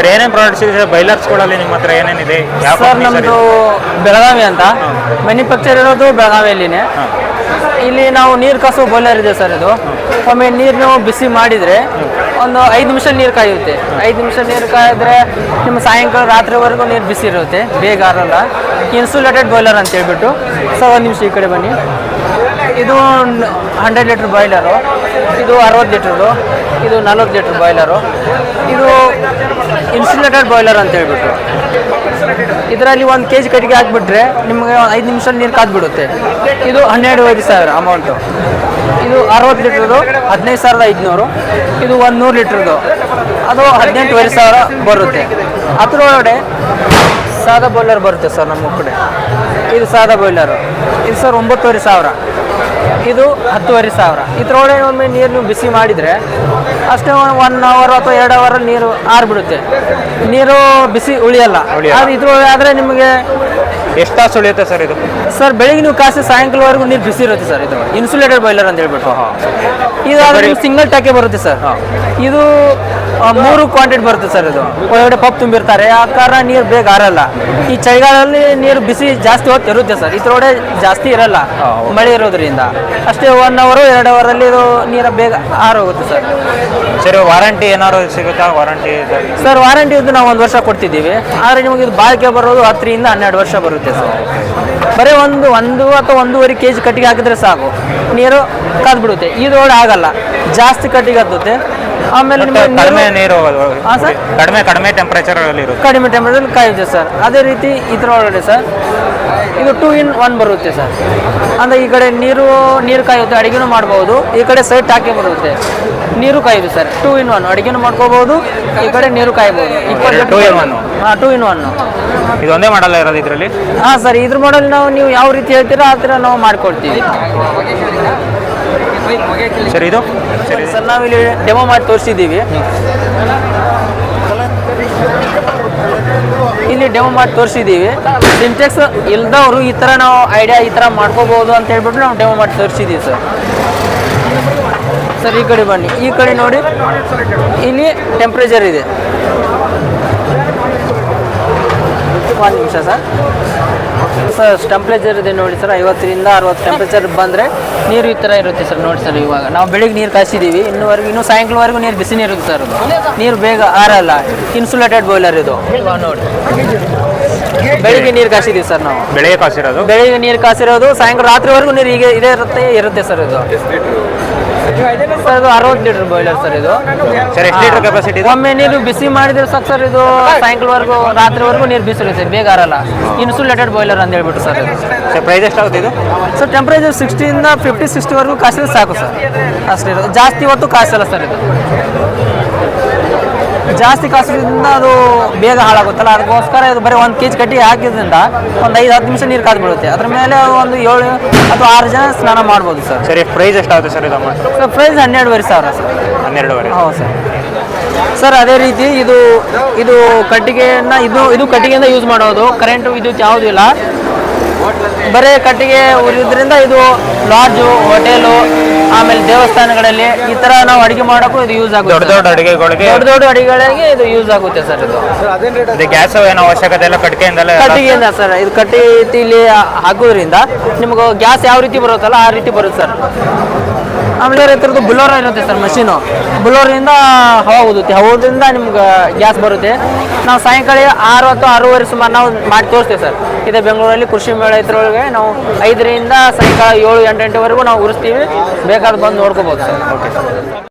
Sir ಏನೇನು products ಇದೆ ಬೈಲರ್ಸ್ಗಳಲ್ಲಿ ನಿಮ್ಮ ಹತ್ರ ಏನೇನಿದೆ? ಯಾವ ಸರ್ company ನಮ್ಮದು ಬೆಳಗಾವಿ ಅಂತ. ಮ್ಯಾನುಫ್ಯಾಕ್ಚರ್ ಇರೋದು ಬೆಳಗಾವಿಯಲ್ಲಿನೇ. ಇಲ್ಲಿ ನಾವು ನೀರು ಕಾಸೋ ಬಾಯ್ಲರ್ ಇದೆ ಸರ್ ಇದು. ಒಮ್ಮೆ ನೀರನ್ನು ಬಿಸಿ ಮಾಡಿದರೆ ಒಂದು ಐದು ನಿಮಿಷ ನೀರು ಕಾಯುತ್ತೆ. ಐದು ನಿಮಿಷ ನೀರು ಕಾಯಿದ್ರೆ ನಿಮ್ಮ ಸಾಯಂಕಾಲ ರಾತ್ರಿವರೆಗೂ ನೀರು ಬಿಸಿ ಇರುತ್ತೆ. ಬೇಗ ಆರಲ್ಲ. ಇನ್ಸುಲೇಟೆಡ್ ಬಾಯ್ಲರ್ ಅಂತ ಹೇಳ್ಬಿಟ್ಟು. ಸರ್ ಒಂದು ನಿಮಿಷ ಈ ಕಡೆ ಬನ್ನಿ. ಇದು ಹಂಡ್ರೆಡ್ ಲೀಟ್ರ್ ಬಾಯ್ಲರು ಇದು ಅರವತ್ತು ಲೀಟ್ರದು ಇದು ನಲ್ವತ್ತು ಲೀಟ್ರ್ ಬಾಯ್ಲರು ಇದು ಇನ್ಸುಲೇಟೆಡ್ ಬಾಯ್ಲರ್ ಅಂತ ಹೇಳ್ಬಿಟ್ಟು. ಇದರಲ್ಲಿ ಒಂದು ಕೆ ಜಿ ಕಟ್ಟಿಗೆ ಹಾಕ್ಬಿಟ್ರೆ ನಿಮಗೆ ಐದು ನಿಮಿಷ ನೀರು ಕಾದ್ಬಿಡುತ್ತೆ. ಇದು ಹನ್ನೆರಡುವರೆ ಸಾವಿರ ಅಮೌಂಟು ಇದು ಅರವತ್ತು ಲೀಟ್ರದು ಹದಿನೈದು ಸಾವಿರದ ಐದುನೂರು. ಇದು ಒಂದು ನೂರು ಲೀಟ್ರದು. ಅದು ಹದಿನೆಂಟುವರೆ ಸಾವಿರ ಬರುತ್ತೆ. ಅದರೊಳಗಡೆ ಸಾದಾ ಬಾಯ್ಲರ್ ಬರುತ್ತೆ ಸರ್ ನಮ್ಮ ಕಡೆ. ಇದು ಸಾದಾ ಬಾಯ್ಲರು. ಇದು ಸರ್ ಒಂಬತ್ತುವರೆ ಸಾವಿರ. ಇದು ಹತ್ತುವರೆ ಸಾವಿರ. ಇದ್ರೊಳಗೆ ಒಮ್ಮೆ ನೀರು ನೀವು ಬಿಸಿ ಮಾಡಿದರೆ ಅಷ್ಟೇ ಒನ್ ಅವರ್ ಅಥವಾ ಎರಡು ಅವರಲ್ಲಿ ನೀರು ಆರ್ಬಿಡುತ್ತೆ. ನೀರು ಬಿಸಿ ಉಳಿಯಲ್ಲ. ಅದು ಇದ್ರೊಳಗೆ ಆದರೆ ನಿಮಗೆ ಎಷ್ಟು ತಾಸು ಉಳಿಯುತ್ತೆ ಸರ್ ಇದು? ಸರ್ ಬೆಳಿಗ್ಗೆ ನೀವು ಕಾಸಿ ಸಾಯಂಕಾಲವರೆಗೂ ನೀರು ಬಿಸಿ ಇರುತ್ತೆ ಸರ್ ಇದು. ಇನ್ಸುಲೇಟೆಡ್ ಬಾಯ್ಲರ್ ಅಂತ ಹೇಳ್ಬಿಟ್ಟು. ಇದು ಸಿಂಗಲ್ ಟ್ಯಾಕೆ ಬರುತ್ತೆ ಸರ್. ಇದು ಮೂರು ಕ್ವಾಂಟಿಟಿ ಬರುತ್ತೆ ಸರ್ ಇದು ಒಳಗಡೆ ಪಪ್ ತುಂಬಿರ್ತಾರೆ ಆ ಕಾರಣ ನೀರು ಬೇಗ ಆರಲ್ಲ ಈ ಚಳಿಗಾಲದಲ್ಲಿ ನೀರು ಬಿಸಿ ಜಾಸ್ತಿ ಹೊತ್ತು ಇರುತ್ತೆ ಸರ್. ಇದ್ರೊಳಗೆ ಜಾಸ್ತಿ ಇರಲ್ಲ ಮಳೆ ಇರೋದ್ರಿಂದ. ಅಷ್ಟೇ ಒನ್ ಅವರು ಎರಡು ಅವರಲ್ಲಿ ಇದು ನೀರು ಬೇಗ ಆರೋಗುತ್ತೆ ಸರ್. ಸರ್ ವಾರಂಟಿ ಏನಾದ್ರು ಸಿಗುತ್ತಾ? ವಾರಂಟಿ ಸರ್ ವಾರಂಟಿ ಇದು ನಾವು ಒಂದು ವರ್ಷ ಕೊಡ್ತಿದ್ದೀವಿ. ಆದರೆ ನಿಮಗೆ ಇದು ಬಾಳಿಕೆ ಬರೋದು ಹತ್ತರಿಂದ ಹನ್ನೆರಡು ವರ್ಷ ಬರುತ್ತೆ ಸರ್. ಬರೀ ಒಂದು ಒಂದು ಅಥವಾ ಒಂದೂವರೆ ಕೆ ಜಿ ಕಟ್ಟಿಗೆ ಹಾಕಿದ್ರೆ ಸಾಕು. ನೀರು ಕಾದ್ಬಿಡುತ್ತೆ. ಇದ್ರೊಳಗೆ ಆಗಲ್ಲ. ಜಾಸ್ತಿ ಕಟ್ಟಿಗೆ ಹತ್ತುತ್ತೆ. ಆಮೇಲೆ ನಿಮಗೆ ಕಡಿಮೆ ನೀರು ಸರ್? ಕಡಿಮೆ ಕಡಿಮೆ ಟೆಂಪರೇಚರ್ ಅಲ್ಲಿ ಇರುತ್ತೆ. ಕಡಿಮೆ ಟೆಂಪರೇಚರ್ ಕಾಯುತ್ತೆ ಸರ್. ಅದೇ ರೀತಿ ಇದರೊಳಗಡೆ ಸರ್. ಇದು ಟೂ ಇನ್ ಒನ್ ಬರುತ್ತೆ ಸರ್. ಅಂದರೆ ಈ ಕಡೆ ನೀರು ನೀರು ಕಾಯುತ್ತೆ ಅಡುಗೆನೂ ಮಾಡ್ಬೋದು. ಈ ಕಡೆ ಸೈಡ್ ಟಾಕಿ ಬರುತ್ತೆ. ನೀರು ಕಾಯುತ್ತೆ ಸರ್. ಟೂ ಇನ್ ಒನ್ ಅಡುಗೆನೂ ಮಾಡ್ಕೋಬಹುದು ಈ ಕಡೆ ನೀರು ಕಾಯ್ಬೋದು. ಇಪ್ಪತ್ತು ಟೂ ಇನ್ ಒನ್ ಹಾಂ ಟೂ ಇನ್ ಒನ್ ಇದು ಒಂದೇ ಮಾಡಲ್ಲ ಇರೋದು ಇದರಲ್ಲಿ? ಹಾಂ ಸರ್. ಇದ್ರ ಮಾಡಲ್ ನಾವು ನೀವು ಯಾವ ರೀತಿ ಹೇಳ್ತೀರಾ ಆ ಥರ ನಾವು ಮಾಡ್ಕೊಡ್ತೀವಿ. ಸರ್, ಇದು? ಸರಿ. ನಾವಿಲ್ಲಿ ಡೆಮೋ ಮಾಡಿ ತೋರಿಸಿದ್ದೀವಿ. ಇಲ್ಲಿ ಡೆಮೋ ಮಾಡಿ ತೋರಿಸಿದ್ದೀವಿ. ಸಿಂಟೆಕ್ಸ್ ಇಲ್ದವರು ಈ ಥರ ನಾವು ಐಡಿಯಾ ಈ ಥರ ಮಾಡ್ಕೋಬೋದು ಅಂತ ಹೇಳ್ಬಿಟ್ಟು ನಾವು ಡೆಮೋ ಮಾಡಿ ತೋರಿಸಿದ್ದೀವಿ, ಸರ್. ಸರ್, ಈ ಕಡೆ ಬನ್ನಿ. ಈ ಕಡೆ ನೋಡಿ. ಇಲ್ಲಿ ಟೆಂಪ್ರೇಚರ್ ಇದೆ. ಒಂದು ನಿಮಿಷ, ಸರ್. ಸರ್ ಟೆಂಪ್ರೇಚರ್ ಇದೆ ನೋಡಿ ಸರ್ ಐವತ್ತರಿಂದ ಅರವತ್ತು ಟೆಂಪ್ರೇಚರ್ ಬಂದರೆ ನೀರು ಈ ಥರ ಇರುತ್ತೆ ಸರ್ ನೋಡಿ ಸರ್ ಇವಾಗ. ನಾವು ಬೆಳಿಗ್ಗೆ ನೀರು ಕಾಯಿಸಿದ್ದೀವಿ ಇನ್ನೂವರೆಗೂ ಇನ್ನೂ ಸಾಯಂಕಾಲವರೆಗೂ ನೀರು ಬಿಸಿ ನೀರು ಇರುತ್ತೆ ಸರ್ ಅದು ನೀರು ಬೇಗ ಆರಲ್ಲ. ಇನ್ಸುಲೇಟೆಡ್ ಬಾಯ್ಲರ್ ಇದು. ನೋಡಿ. ಬೆಳಿಗ್ಗೆ ನೀರು ಕಾಯಿಸಿದ್ದೀವಿ ಸರ್ ನಾವು. ಬೆಳಿಗ್ಗೆ ಕಾಸಿರೋದು ಬೆಳಿಗ್ಗೆ ನೀರು ಕಾಸಿರೋದು ಸಾಯಂಕಾಲ ರಾತ್ರಿವರೆಗೂ ನೀರು ಹೀಗೆ ಇದೇ ಇರುತ್ತೆ ಇರುತ್ತೆ ಸರ್ ಇದು. ಸರ್ ಇದು ಅರವತ್ತು ಲೀಟರ್ ಬಾಯ್ಲರ್ ಸರ್ ಇದು. ಸರ್ ಎಷ್ಟು ಲೀಟರ್ ಕೆಪಾಸಿಟಿ ಒಮ್ಮೆ ನೀರು ಬಿಸಿ ಮಾಡಿದ್ರೆ ಸಾಕು ಸರ್ ಇದು ಸಾಯಂಕಾಲವರೆಗೂ ರಾತ್ರಿವರೆಗೂ ನೀರು ಬಿಸಿಲು ಸರ್ ಬೇಗ ಆರಲ್ಲ. ಇನ್ಸುಲೇಟೆಡ್ ಬಾಯ್ಲರ್ ಅಂತ ಹೇಳ್ಬಿಟ್ಟು ಸರ್ ಇದು. ಸರ್ ಪ್ರೈಸ್ ಎಷ್ಟಾಗುತ್ತೆ ಇದು? ಸರ್ ಟೆಂಪ್ರೇಚರ್ ಸಿಕ್ಸ್ಟಿಯಿಂದ ಫಿಫ್ಟಿ ಸಿಕ್ಸ್ಟಿವರೆಗೂ ಕಾಸಿದ್ರೆ ಸಾಕು ಸರ್. ಅಷ್ಟೇ ಜಾಸ್ತಿ ಹೊತ್ತು ಕಾಸಲ್ಲ ಸರ್ ಇದು. ಜಾಸ್ತಿ ಕಾಸಿದ್ರಿಂದ ಅದು ಬೇಗ ಹಾಳಾಗುತ್ತಲ್ಲ. ಅದಕ್ಕೋಸ್ಕರ ಇದು ಬರೀ ಒಂದು ಕೆ ಜಿ ಕಟ್ಟಿ ಹಾಕಿದ್ರಿಂದ ಒಂದು ಐದು ಹತ್ತು ನಿಮಿಷ ನೀರು ಕಾದು ಬೀಳುತ್ತೆ ಅದ್ರ ಮೇಲೆ ಒಂದು ಏಳು ಅಥವಾ ಆರು ಜನ ಸ್ನಾನ ಮಾಡ್ಬೋದು ಸರ್. ಸರಿ ಪ್ರೈಸ್ ಎಷ್ಟಾಗುತ್ತೆ ಸರ್ ಇದು ಸರ್ ಪ್ರೈಸ್ ಹನ್ನೆರಡುವರೆ ಸಾವಿರ ಸರ್. ಹನ್ನೆರಡುವರೆ. ಹೌದು ಸರ್. ಸರ್ ಅದೇ ರೀತಿ ಇದು ಇದು ಕಟ್ಟಿಗೆಯನ್ನು ಇದು ಇದು ಕಟ್ಟಿಗೆಯಿಂದ ಯೂಸ್ ಮಾಡೋದು. ಕರೆಂಟು ವಿದ್ಯುತ್ ಯಾವುದೂ ಇಲ್ಲ. ಬರೀ ಕಟ್ಟಿಗೆ ಉರಿಯೋದ್ರಿಂದ ಇದು ಲಾಡ್ಜು ಹೋಟೆಲು ಆಮೇಲೆ ದೇವಸ್ಥಾನಗಳಲ್ಲಿ ಈ ತರ ನಾವು ಅಡಿಗೆ ಮಾಡೋಕ್ಕೂ ಇದು ಯೂಸ್ ಆಗುತ್ತೆ ದೊಡ್ಡ ದೊಡ್ಡ ಅಡಿಗೆಗಳಿಗೆ ದೊಡ್ಡ ದೊಡ್ಡ ಅಡಿಗೆಗಳಿಗೆ ಇದು ಯೂಸ್ ಆಗುತ್ತೆ ಸರ್ ಇದು. ಗ್ಯಾಸ್ ಏನೋ ಅವಶ್ಯಕತೆ ಇಲ್ಲ ಕಟ್ಟಿಗೆಯಿಂದ ಕಟ್ಟಿಗೆಯಿಂದ ಸರ್ ಇದು ಕಟ್ಟಿ ಇಲ್ಲಿ ಹಾಕೋದ್ರಿಂದ ನಿಮ್ಗೆ ಗ್ಯಾಸ್ ಯಾವ ರೀತಿ ಬರುತ್ತಲ್ಲ ಆ ರೀತಿ ಬರುತ್ತೆ ಸರ್. ಆಮೇಲೆ ರೈತರದ್ದು ಬುಲೋರ ಇರುತ್ತೆ ಸರ್ ಮಷೀನು. ಬುಲೋರಿಂದ ಹವಾ ಊದುತ್ತೆ ಹವಾದಿಂದ ನಿಮ್ಗೆ ಗ್ಯಾಸ್ ಬರುತ್ತೆ. ನಾವು ಸಾಯಂಕಾಲ ಆರು ಅಥವಾ ಆರೂವರೆ ಸುಮಾರು ನಾವು ಮಾಡಿ ತೋರಿಸ್ತೇವೆ ಸರ್. ಇದೇ ಬೆಂಗಳೂರಲ್ಲಿ ಕೃಷಿ ಮೇಳ ಇದ್ರೊಳಗೆ ನಾವು ಐದರಿಂದ ಸಾಯಂಕಾಲ ಏಳು ಎಂಟು ಗಂಟೆವರೆಗೂ ನಾವು ಉರಿಸ್ತೀವಿ. ಬೇಕಾದ್ರೆ ಬಂದು ನೋಡ್ಕೋಬೋದು ಸರ್.